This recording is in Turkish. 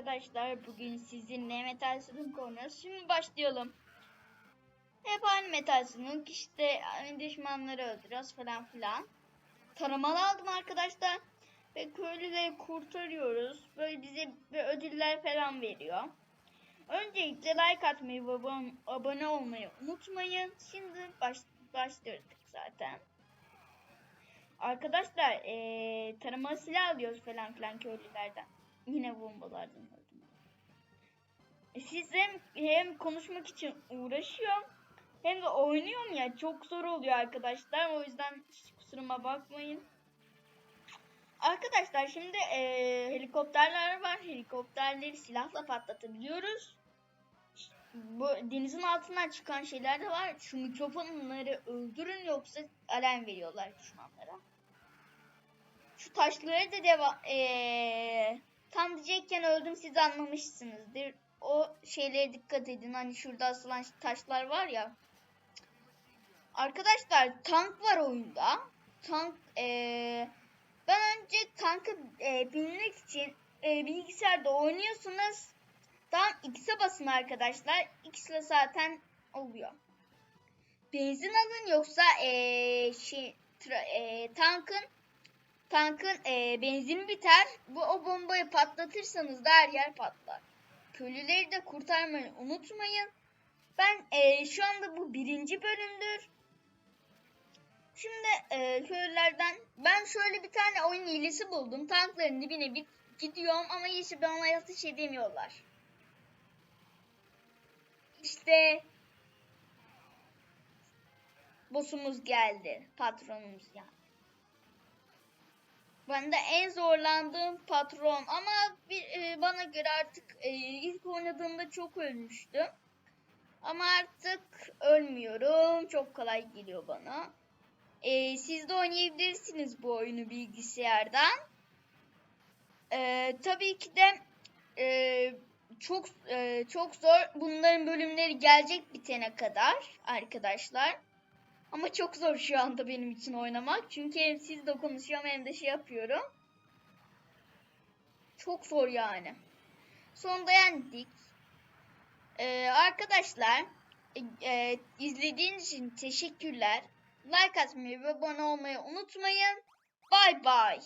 arkadaşlar. Bugün sizinle Metal Slug oynuyoruz. Şimdi başlayalım. Hep aynı Metal Slug. işte düşmanları öldürüyoruz falan filan. Taramalı aldım arkadaşlar. Ve köylüleri kurtarıyoruz. Böyle bize bir ödüller falan veriyor. Öncelikle like atmayı ve abone- olmayı unutmayın. Şimdi baş, başladık zaten. Arkadaşlar eee taramalı silah alıyoruz falan filan köylülerden. Yine bombalardan öldüm. E, Siz hem, hem konuşmak için uğraşıyorum hem de oynuyorum ya çok zor oluyor arkadaşlar. O yüzden hiç kusuruma bakmayın. Arkadaşlar şimdi eee, helikopterler var. Helikopterleri silahla patlatabiliyoruz. Bu denizin altından çıkan şeyler de var. Şu mikrofonları öldürün yoksa alarm veriyorlar düşmanlara. Şu taşları da devam... Eee tam diyecekken öldüm siz anlamışsınızdır. O şeylere dikkat edin. Hani şurada asılan taşlar var ya. Arkadaşlar tank var oyunda. Tank eee ben önce tankı eee binmek için eee, bilgisayarda oynuyorsunuz. Tam X'e basın arkadaşlar. X ile zaten oluyor. Benzin alın yoksa eee şey tra- eee, tankın tankın eee benzini biter. Bu o bombayı patlatırsanız da her yer patlar. Köylüleri de kurtarmayı unutmayın. Ben eee, şu anda bu birinci bölümdür. Şimdi eee, köylülerden ben şöyle bir tane oyun hilesi buldum. Tankların dibine bir gidiyorum ama hiç bana ateş edemiyorlar. İşte boss'umuz geldi. Patronumuz yani. Ben de en zorlandığım patron ama bir, e, bana göre artık e, ilk oynadığımda çok ölmüştüm. Ama artık ölmüyorum. Çok kolay geliyor bana. E, siz de oynayabilirsiniz bu oyunu bilgisayardan. E, tabii ki de e, çok e, çok zor. Bunların bölümleri gelecek bitene kadar arkadaşlar. Ama çok zor şu anda benim için oynamak. Çünkü hem sizle konuşuyorum hem de şey yapıyorum. Çok zor yani. Sonunda yendik. Ee, arkadaşlar e, e, izlediğiniz için teşekkürler. Like atmayı ve abone olmayı unutmayın. Bye bye.